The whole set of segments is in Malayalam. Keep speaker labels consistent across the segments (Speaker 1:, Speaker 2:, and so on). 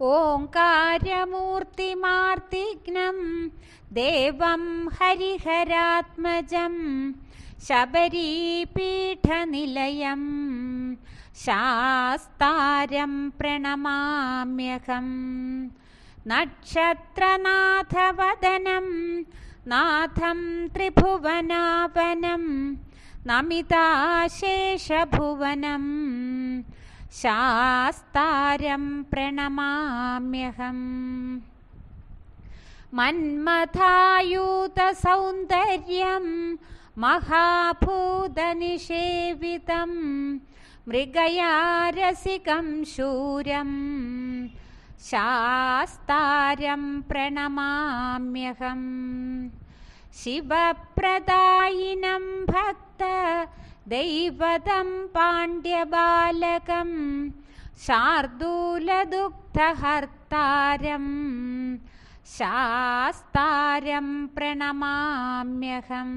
Speaker 1: ഓങ്കാരമൂർത്തിമാർത്തിഘ്നം ദേവം ഹരിഹരാത്മജം ശബരീപീഠനിലയം ശാസ്താരം പ്രണമാമ്യഹം. നക്ഷത്രനാഥവദനം നാഥം ത്രിഭുവനാവനം നമിതാശേഷഭുവനം. ശാസ്താരം പ്രണമാമ്യഹം. മന്മഥായൂതസൗന്ദര്യം മഹാഭൂതനിഷേവിതം മൃഗയാരസികം ശൂരം ശാസ്താരം പ്രണമാമ്യഹം. ശിവപ്രദായിനം ഭക്ത ദൈവതം പാണ്ഡ്യബാലകം ശാർദൂലദുഗ്ധഹർത്താരം ശാസ്താരം പ്രണമാമ്യഹം.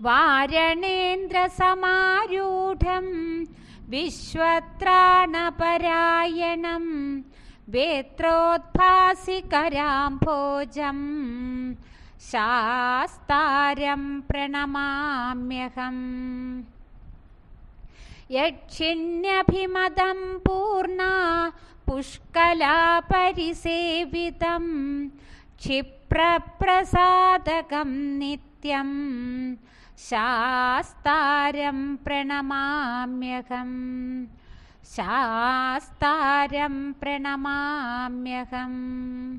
Speaker 1: വാരണേന്ദ്രസമാരൂഢം വിശ്വത്രാണപരായണം शास्तारं प्रणमाम्यहम्। यक्षिण्यभिमतं पूर्णा पुष्कलापरिसेवितं क्षिप्रप्रसादकं नित्यं शास्तारं प्रणमाम्यहम्। शास्तारं प्रणमाम्यहम्।